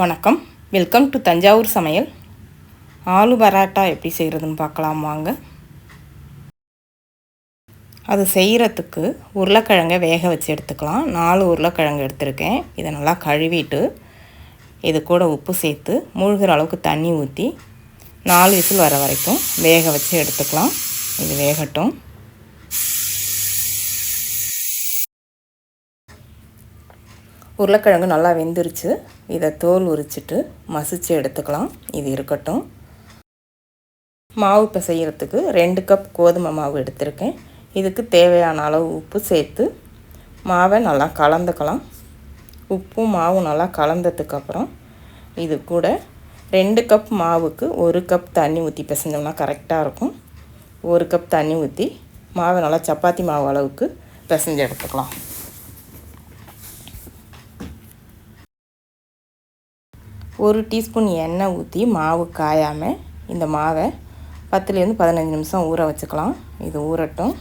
வணக்கம். Welcome to Thanjavur சமையல். ஆலு பராட்டா எப்படி செய்கிறதுன்னு பார்க்கலாம் வாங்க. அது செய்கிறதுக்கு உருளைக்கிழங்கை வேக வச்சு எடுத்துக்கலாம். நாலு உருளைக்கிழங்கு எடுத்திருக்கேன். இதை நல்லா கழுவிட்டு இது கூட உப்பு சேர்த்து மூழ்கிற அளவுக்கு தண்ணி ஊற்றி நாலு விசில் வர வரைக்கும் வேக வச்சு எடுத்துக்கலாம். இது வேகட்டும். உருளைக்கிழங்கு நல்லா வெந்துருச்சு. இதை தோல் உரிச்சிட்டு மசித்து எடுத்துக்கலாம். இது இருக்கட்டும். மாவு இப்போ செய்கிறதுக்கு ரெண்டு கப் கோதுமை மாவு எடுத்திருக்கேன். இதுக்கு தேவையான அளவு உப்பு சேர்த்து மாவை நல்லா கலந்துக்கலாம். உப்பும் மாவும் நல்லா கலந்ததுக்கப்புறம் இது கூட ரெண்டு கப் மாவுக்கு ஒரு கப் தண்ணி ஊற்றி பிசைஞ்சோம்னா கரெக்டாக இருக்கும். ஒரு கப் தண்ணி ஊற்றி மாவை நல்லா சப்பாத்தி மாவு அளவுக்கு பிசைஞ்சு எடுத்துக்கலாம். ஒரு டீஸ்பூன் எண்ணெய் ஊற்றி மாவு காயாமல் இந்த மாவை பத்துலேருந்து பதினஞ்சு நிமிஷம் ஊற வச்சுக்கலாம். இது ஊறட்டும்.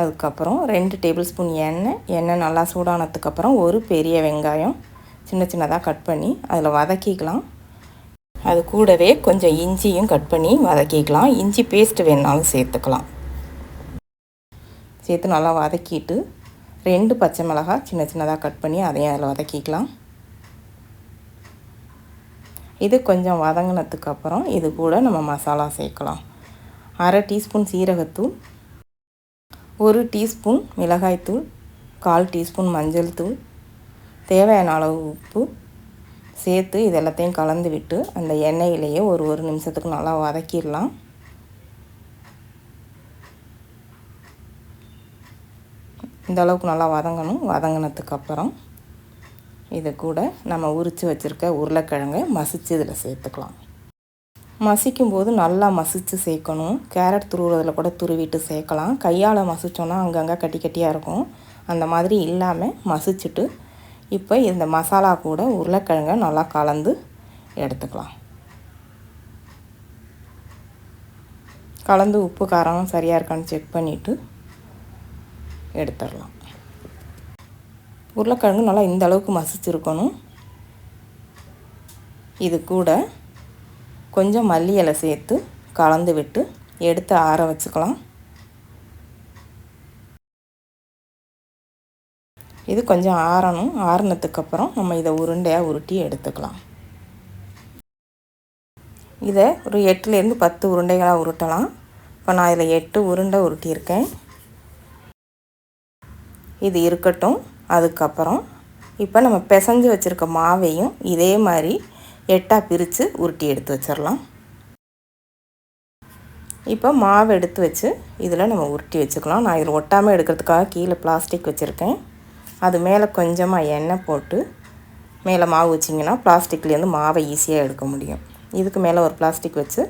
அதுக்கப்புறம் ரெண்டு டேபிள் ஸ்பூன் எண்ணெய். எண்ணெய் நல்லா சூடானதுக்கப்புறம் ஒரு பெரிய வெங்காயம் சின்ன சின்னதாக கட் பண்ணி அதில் வதக்கிக்கலாம். அது கூடவே கொஞ்சம் இஞ்சியும் கட் பண்ணி வதக்கிக்கலாம். இஞ்சி பேஸ்ட் வேணாலும் சேர்த்துக்கலாம். சேர்த்து நல்லா வதக்கிட்டு ரெண்டு பச்சை மிளகாய் சின்ன சின்னதாக கட் பண்ணி அதையும் அதில் வதக்கிக்கலாம். இது கொஞ்சம் வதங்கினதுக்கப்புறம் இது கூட நம்ம மசாலா சேர்க்கலாம். அரை டீஸ்பூன் சீரகத்தூள் ஒரு டீஸ்பூன் மிளகாய்த்தூள் கால் டீஸ்பூன் மஞ்சள் தூள் தேவையான அளவு உப்பு சேர்த்து இது எல்லாத்தையும் கலந்து விட்டு அந்த எண்ணெயிலேயே ஒரு ஒரு நிமிஷத்துக்கு நல்லா வதக்கிடலாம். இந்த அளவுக்கு நல்லா வதங்கணும். வதங்கினதுக்கப்புறம் இது கூட நம்ம உரித்து வச்சுருக்க உருளைக்கிழங்கை மசித்து இதில் சேர்த்துக்கலாம். மசிக்கும் போது நல்லா மசித்து சேர்க்கணும். கேரட் துருவுறதில் கூட துருவிட்டு சேர்க்கலாம். கையால் மசித்தோன்னா அங்கங்கே கட்டி கட்டியாக இருக்கும். அந்த மாதிரி இல்லாமல் மசிச்சுட்டு இப்போ இந்த மசாலா கூட உருளைக்கிழங்கை நல்லா கலந்து எடுத்துக்கலாம். கலந்து உப்பு காரம் சரியாக இருக்கான்னு செக் பண்ணிவிட்டு எடுத்துடலாம். உருளைக்கிழங்கு நல்லா இந்த அளவுக்கு மசிச்சிருக்கணும். இது கூட கொஞ்சம் மல்லி இலை சேர்த்து கலந்து விட்டு எடுத்து ஆற வச்சுக்கலாம். இது கொஞ்சம் ஆறணும். ஆறினதுக்கப்புறம் நம்ம இதை உருண்டையாக உருட்டி எடுத்துக்கலாம். இதை ஒரு எட்டுலேருந்து பத்து உருண்டைகளாக உருட்டலாம். இப்போ நான் இதில் எட்டு உருண்டை உருட்டியிருக்கேன். இது இருக்கட்டும். அதுக்கப்புறம் இப்போ நம்ம பிசைஞ்சு வச்சுருக்க மாவையும் இதே மாதிரி எட்டாக பிரித்து உருட்டி எடுத்து வச்சிடலாம் இப்போ மாவு எடுத்து வச்சு இதில் நம்ம உருட்டி வச்சுக்கலாம். நான் இதில் ஒட்டாமல் எடுக்கிறதுக்காக கீழே பிளாஸ்டிக் வச்சுருக்கேன். அது மேலே கொஞ்சமாக எண்ணெய் போட்டு மேலே மாவு வச்சிங்கன்னா பிளாஸ்டிக்லேருந்து மாவை ஈஸியாக எடுக்க முடியும். இதுக்கு மேலே ஒரு பிளாஸ்டிக் வச்சு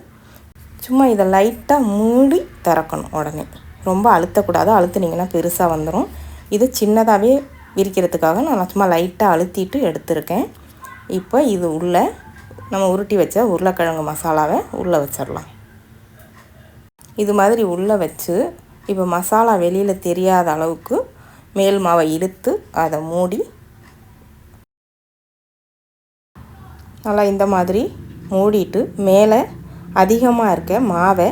சும்மா இதை லைட்டாக மூடி திறக்கணும் உடனே. ரொம்ப அழுத்தக்கூடாது. அழுத்துனீங்கன்னா பெருசாக வந்துடும் இது சின்னதாகவே விரிக்கிறதுக்காக நான் சும்மா லைட்டாக அழுத்திட்டு எடுத்திருக்கேன். இப்போ இது உள்ளே நம்ம உருட்டி வச்ச உருளைக்கிழங்கு மசாலாவை உள்ளே வச்சிடலாம். இது மாதிரி உள்ளே வச்சு இப்போ மசாலா வெளியில் தெரியாத அளவுக்கு மேல் மாவை இழுத்து அதை மூடி நல்லா இந்த மாதிரி மூடிட்டு மேலே அதிகமாக இருக்க மாவை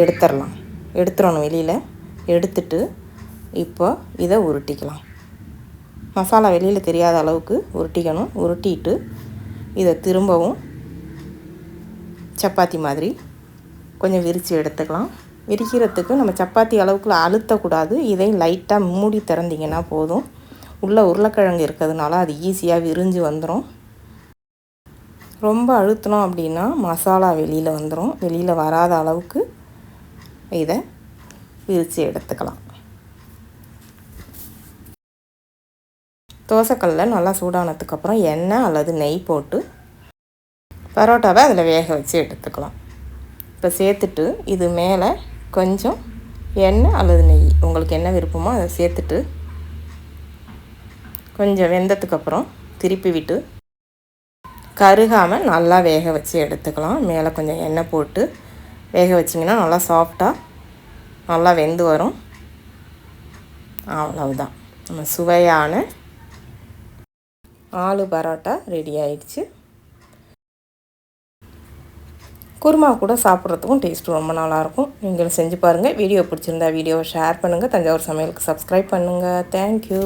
எடுத்துடலாம். எடுத்துடணும் வெளியில். எடுத்துட்டு இப்போ இதை உருட்டிக்கலாம். மசாலா வெளியில் தெரியாத அளவுக்கு உருட்டிக்கணும். உருட்டிட்டு இதை திரும்பவும் சப்பாத்தி மாதிரி கொஞ்சம் விரித்து எடுத்துக்கலாம். விரிக்கிறதுக்கு நம்ம சப்பாத்தி அளவுக்கு அழுத்தக்கூடாது. இதையும் லைட்டாக மூடி திறந்திங்கன்னா போதும். உள்ளே உருளைக்கிழங்கு இருக்கிறதுனால அது ஈஸியாக விரிஞ்சு வந்துடும் ரொம்ப அழுத்தினோம் அப்படின்னா மசாலா வெளியில் வந்துடும் வெளியில் வராத அளவுக்கு இதை விரித்து எடுத்துக்கலாம். தோசைக்கல்லில் நல்லா சூடானதுக்கப்புறம் எண்ணெய் அல்லது நெய் போட்டு பரோட்டாவை அதில் வேக வச்சு எடுத்துக்கலாம். இப்போ சேர்த்துட்டு இது மேலே கொஞ்சம் எண்ணெய் அல்லது நெய் உங்களுக்கு என்ன விருப்பமோ அதை சேர்த்துட்டு கொஞ்சம் வெந்ததுக்கப்புறம் திருப்பி விட்டு கருகாமல் நல்லா வேக வச்சு எடுத்துக்கலாம். மேலே கொஞ்சம் எண்ணெய் போட்டு வேக வச்சிங்கன்னா நல்லா சாஃப்டாக நல்லா வெந்து வரும். அவ்வளவுதான். நம்ம சுவையான ஆலு பரோட்டா ரெடி ஆயிடுச்சு. குருமா கூட சாப்பிட்றதுக்கும் டேஸ்ட் ரொம்ப நல்லாயிருக்கும். நீங்களும் செஞ்சு பாருங்கள் வீடியோ பிடிச்சிருந்தா வீடியோவை ஷேர் பண்ணுங்கள் தஞ்சாவூர் சமையலுக்கு சப்ஸ்கிரைப் பண்ணுங்கள் தேங்க்யூ